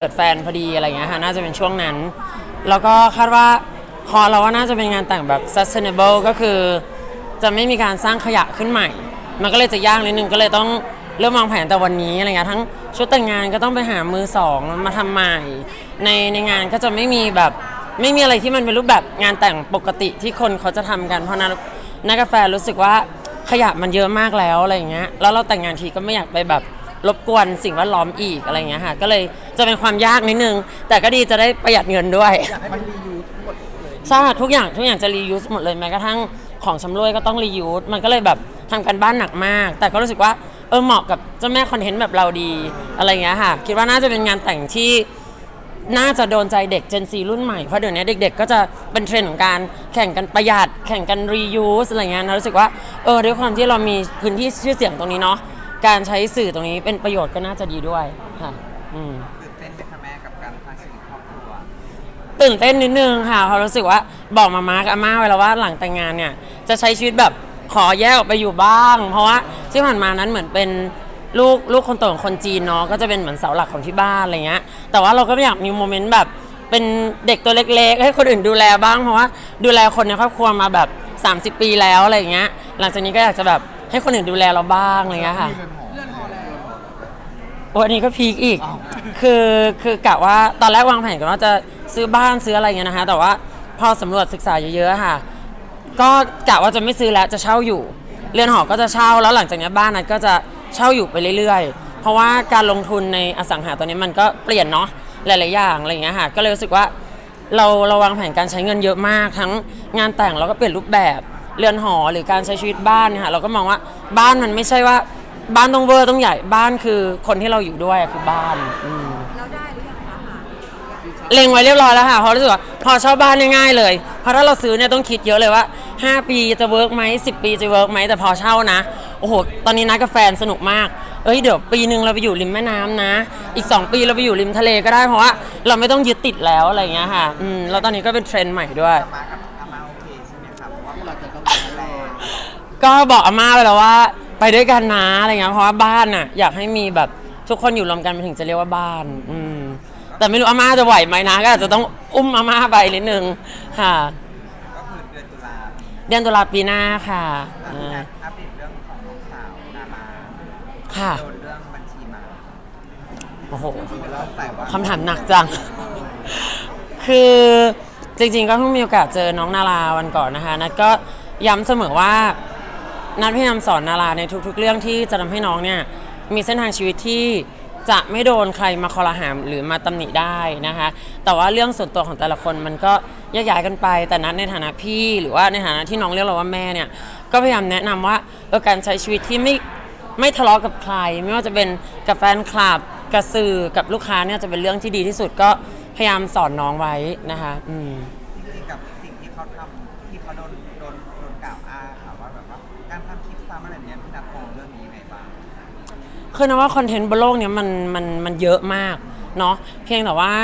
เกิดแฟนพอดีอะไรเงี้ยค่ะน่าจะเป็นช่วงนั้น แล้วก็คาดว่าคอเราว่าน่าจะเป็นงานแต่งแบบ sustainable ก็คือ จะไม่มีการสร้างขยะขึ้นใหม่ มันก็เลยจะยากนิดนึงก็เลยต้องเริ่มวางแผนแต่วันนี้อะไรเงี้ยทั้งชุดแต่งงานก็ต้องไปหามือสองมาทำใหม่ ในในงานก็จะไม่มีแบบไม่มีอะไรที่มันเป็นรูปแบบงานแต่งปกติที่คนเขาจะทำกัน เพราะนั้นนักกาแฟรู้สึกว่าขยะมันเยอะมากแล้วอะไรเงี้ยแล้วเราแต่งงานทีก็ไม่อยากไปแบบ รบกวนสิ่งแวดล้อมอีกอะไรเงี้ยค่ะ ก็เลยจะเป็นความยากนิดนึง แต่ก็ดีจะได้ประหยัดเงินด้วย อยากให้มันรียูทั้งหมดเลยใช่ค่ะทุกอย่างทุกอย่างจะ reuse หมดเลยแม้กระทั่งของชำร่วยก็ต้อง reuse มันก็เลยแบบทำกันบ้านหนักมาก แต่ก็รู้สึกว่าเออเหมาะกับเจ้าแม่คอนเทนต์แบบเราดีอะไรอย่างเงี้ยค่ะ คิดว่าน่าจะเป็นงานแต่งที่ น่าจะโดนใจเด็ก Gen Z รุ่นใหม่ เพราะเดี๋ยวนี้เด็ก ๆ ก็จะเป็นเทรนด์ของการแข่งกันประหยัด แข่งกัน reuse อะไรเงี้ยนะรู้สึกว่าเออด้วยความที่เรามีพื้นที่ชื่อเสียงตรงนี้เนาะ การใช้สื่อตรงนี้เป็นประโยชน์ก็น่าจะดีด้วยค่ะอืม ตื่นเต้นไหมคะแม่กับการสร้างชีวิตครอบครัวตื่นเต้นนิดนึงค่ะเพราะรู้สึกว่าบอกมามากับอาม่าไว้แล้วว่าหลังแต่งงานเนี่ย จะใช้ชีวิตแบบขอแยกออกไปอยู่บ้าง เพราะว่าที่ผ่านมานั้นเหมือนเป็นลูกลูกคนโตของคนจีนเนาะก็จะเป็นเหมือนเสาหลักของที่บ้านอะไรเงี้ยแต่ว่าเราก็ไม่อยากมีโมเมนต์แบบเป็นเด็กตัวเล็กๆ ให้คนอื่นดูแลบ้างเพราะว่าดูแลคนในครอบครัวมาแบบ 30 ปีแล้วอะไรเงี้ยหลังจากนี้ก็อยากจะแบบ ให้คนอื่นดูแลเราบ้างอะไรเงี้ยค่ะวันนี้ก็พีคอีก คือคือกะว่าตอนแรกวางแผนกันว่าจะซื้อบ้านซื้ออะไรเงี้ยนะคะ แต่ว่าพอสำรวจศึกษาเยอะๆค่ะ ก็กะว่าจะไม่ซื้อแล้วจะเช่าอยู่ เรือนหอก็จะเช่าแล้วหลังจากนี้บ้านนั้นก็จะเช่าอยู่ไปเรื่อยๆ เพราะว่าการลงทุนในอสังหาตัวนี้มันก็เปลี่ยนเนาะหลายๆอย่างอะไรเงี้ยค่ะ ก็เลยรู้สึกว่าเราเราวางแผนการใช้เงินเยอะมากทั้งงานแต่งแล้วก็เปลี่ยนรูปแบบ เรือนหอหรือการใช้ชีวิตบ้านเนี่ยค่ะเราก็มองว่าบ้านมันไม่ใช่ว่าบ้านต้องเวอร์ต้องใหญ่บ้านคือคนที่เราอยู่ด้วยอะคือบ้านอืม แล้วได้หรือยังคะหาเล็งไว้เรียบร้อยแล้วค่ะเพราะรู้สึกว่าพอเช่าบ้านเนี่ยง่ายเลย เพราะถ้าเราซื้อเนี่ยต้องคิดเยอะเลยว่า 5 ปีจะเวิร์กไหม10 ปีจะเวิร์กไหมแต่พอเช่านะ โอ้โห ตอนนี้นัดกับแฟนสนุกมาก เอ้ยเดี๋ยวปีหนึ่งเราไปอยู่ริมแม่น้ำนะ อีก 2 ปีเราไปอยู่ริมทะเลก็ได้เพราะว่าเราไม่ต้องยึดติดแล้วอะไรอย่างเงี้ยค่ะ อืมแล้วตอนนี้ก็เป็นเทรนด์ใหม่ด้วย มากับ ก็บอกอาม่าไปแล้วว่า ไปด้วยกันนะอะไรเงี้ยเพราะว่าบ้านน่ะอยากให้มีแบบทุกคนอยู่รวมกันมันถึงจะเรียกว่าบ้าน อืมแต่ไม่รู้อาม่าจะไหวไหมนะก็อาจจะต้องอุ้มอาม่าไปนิดนึงค่ะ ก็คือเดือนตุลาเดือนตุลาปีหน้าค่ะแล้วอ่าการอัปเดตเรื่องของน้องสาวนาราค่ะโดนเรื่องบัญชีมาโอ้โหเราใส่ว่าคำถามหนักจัง คือจริงๆก็เพิ่งมีโอกาสเจอน้องนาราวันก่อนนะคะ นัดก็ย้ำเสมอว่า นัดพยายามสอนนาราในทุกๆ เรื่องที่จะทำให้น้องเนี่ยมีเส้นทางชีวิตที่จะไม่โดนใครมาคอรหามหรือมาตำหนิได้นะคะ แต่ว่าเรื่องส่วนตัวของแต่ละคนมันก็แยกย้ายกันไป แต่นัดในฐานะพี่ หรือว่าในฐานะที่น้องเรียกเราว่าแม่เนี่ยก็พยายามแนะนำว่าเออการใช้ชีวิตที่ไม่ไม่ทะเลาะกับใคร ไม่ว่าจะเป็นกับแฟนคลับกับสื่อกับลูกค้าเนี่ยจะเป็นเรื่องที่ดีที่สุดก็พยายามสอนน้องไว้นะคะ อืม เขาทำที่เขาโดนโดนโดนกล่าวอ้างค่ะว่าแบบว่าการทำคลิปซ้ำอะไรเนี้ยพี่นัทมองเรื่องนี้ยังไงบ้างคือนะว่าคอนเทนต์บนโลกเนี้ยมันมันมันเยอะมากเนาะเพียงแต่ว่า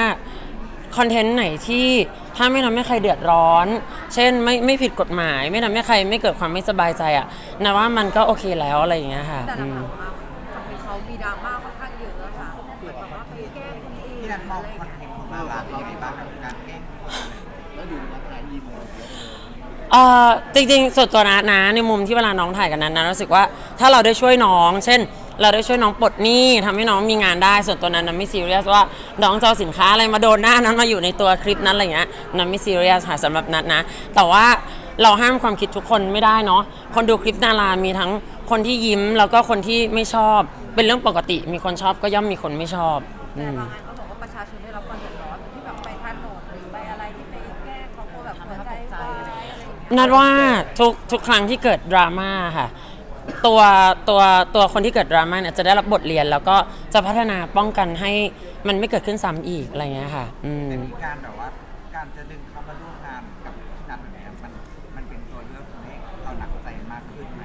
คอนเทนต์ไหนที่ถ้าไม่ทำให้ใครเดือดร้อน เช่นไม่ไม่ผิดกฎหมาย ไม่ทำให้ใครไม่เกิดความไม่สบายใจอะนะว่ามันก็โอเคแล้วอะไรอย่างเงี้ยค่ะแต่อืหลัมงๆมาทำให้เขามีดราม่าค่อนข้างเยอะอะค่ะเหมือนแบบว่าไปแกล้งคนอื่นพี่นัทมองคอนเทนต์ของนาราเป็นยังไงบ้างกับการแกล้งคนแล้ว อยู่มาถ่ายยิมเอ่อจริงๆส่วนตัวนะนะในมุมที่เวลาน้องถ่ายกันนั้นนะรู้สึกว่าถ้าเราได้ช่วยน้อง เช่น เราได้ช่วยน้องปลดหนี้ทำให้น้องมีงานได้ส่วนตัวนั้นนะไม่ซีเรียสว่าน้องจะเอาสินค้าอะไรมาโดนหน้านั้นมาอยู่ในตัวคลิปนั้นอะไรเงี้ยนั้นไม่ซีเรียสค่ะสำหรับนัดนะ แต่ว่าเราห้ามความคิดทุกคนไม่ได้เนาะคนดูคลิปนารามีทั้งคนที่ยิ้มแล้วก็คนที่ไม่ชอบ เป็นเรื่องปกติมีคนชอบก็ย่อมมีคนไม่ชอบอืม นัดว่าทุกทุกครั้งที่เกิดดราม่าค่ะ ตัวตัวตัวคนที่เกิดดราม่าเนี่ยจะได้รับบทเรียนแล้วก็จะพัฒนาป้องกันให้มันไม่เกิดขึ้นซ้ำอีกอะไรเงี้ยค่ะอืมแต่มีการแบบว่าการจะดึงเขามาร่วมงานกับพี่นัทแบบเนี้ยมันมันเป็นตัวเลือกทำให้เราหนักใจมากขึ้นไหม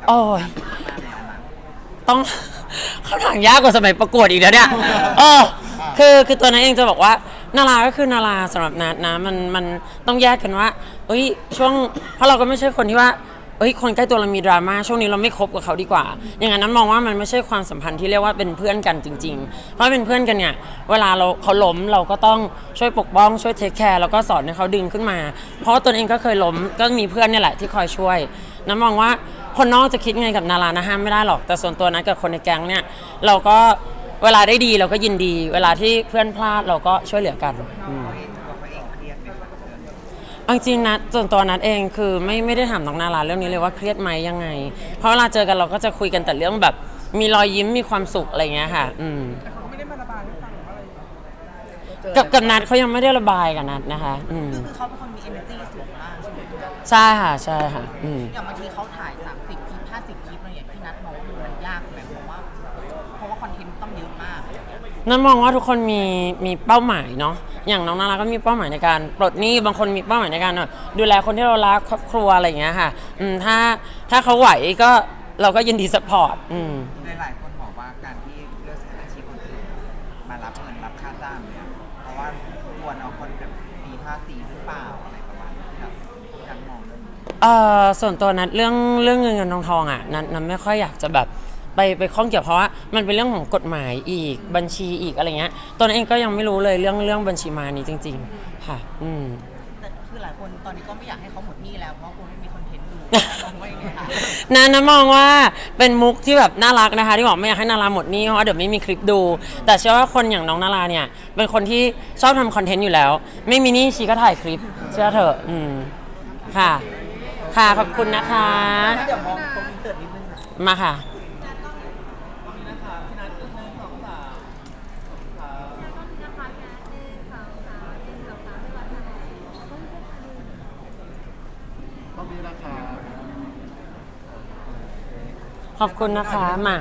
กับโอ้ยมาในอนาคตต้อง คำถามยากกว่าสมัยประกวดอีกแล้วเนี่ยเออคือคือตัวนั้นเองจะบอกว่า นาราก็คือนาราสำหรับนัดนะมันมันต้องแยกกันว่าเอ้ยช่วงเพราะเราก็ไม่ใช่คนที่ว่าเอ้ยคนใกล้ตัวเรามีดราม่าช่วงนี้เราไม่คบกับเขาดีกว่า อย่างนั้นมองว่ามันไม่ใช่ความสัมพันธ์ที่เรียกว่าเป็นเพื่อนกันจริง ๆ เพราะเป็นเพื่อนกันเนี่ยเวลาเราเขาล้มเราก็ต้องช่วยปกป้องช่วยเทคแคร์แล้วก็สอนให้เขาดึงขึ้นมา เพราะตนเองก็เคยล้มก็มีเพื่อนเนี่ยแหละที่คอยช่วยน้ำมองว่าคนนอกจะคิดไงกับนารานะห้ามไม่ได้หรอกแต่ส่วนตัวนั้นกับคนในแก๊งเนี่ยเราก็ เวลาได้ดีเราก็ยินดี เวลาที่เพื่อนพลาดเราก็ช่วยเหลือกันอืมเขาเองตัวเขาเองเครียดไหมครับเรื่องเอาจริงๆนะส่วนตัวนัดเองคือไม่ไม่ได้ถามน้องนาราเรื่องนี้เลยว่าเครียดไหมยังไง เพราะเวลาเจอกันเราก็จะคุยกันแต่เรื่องแบบ มีรอยยิ้มมีความสุขอะไรเงี้ยค่ะ อืมกับกับนัดเขายังไม่ได้ระบายกับนัดนะคะ อืมคือเขาเป็นคนมี energy สูงมากใช่ไหมใช่ค่ะใช่ค่ะ อืมอย่างบางทีเขาถ่าย นั่นมองว่าทุกคนมีมีเป้าหมายเนาะอย่างน้องนาราก็มีเป้าหมายในการปลดหนี้บางคนมีเป้าหมายในการแบบดูแลคนที่เรารักครอบครัวอะไรอย่างเงี้ยค่ะอืมถ้าถ้าเขาไหวก็เราก็ยินดีสปอร์ตอืมหลายๆคนบอกว่าการที่เลือกสถานอาชีพคนอื่นมารับเงินรับค่าจ้างเนี่ยเพราะว่าควรเอาคนแบบมีภาษีหรือเปล่าอะไรประมาณนี้ครับการมองเรื่องนี้เอ่อส่วนตัวนัดเรื่องเรื่องเงินเงินทองทองอะนัดนัดไม่ค่อยอยากจะแบบ ไปไปข้องเกี่ยวเพราะว่ามันเป็นเรื่องของกฎหมายอีกบัญชีอีกอะไรเงี้ยตัวนันเองก็ยังไม่รู้เลยเรื่องเรื่องบัญชีมานี้จริง ๆ ค่ะ อืมแต่คือหลายคนตอนนี้ก็ไม่อยากให้เขาหมดหนี้แล้วเพราะกลัวไม่มีคอนเทนต์ดูมองว่ายังไงคะนันนะมองว่าเป็นมุกที่แบบน่ารักนะคะ ที่บอกไม่อยากให้นาราหมดหนี้เพราะว่าเดี๋ยวไม่มีคลิปดู แต่เชื่อว่าคนอย่างน้องนาราเนี่ย เป็นคนที่ชอบทำคอนเทนต์อยู่แล้ว ไม่มีหนี้ชีก็ถ่ายคลิป เชื่อเถอะอืมค่ะ ค่ะขอบคุณนะคะ เดี๋ยวมองตรงอินเสิร์ตนิดนึงนะมาค่ะ ขอบคุณนะคะมา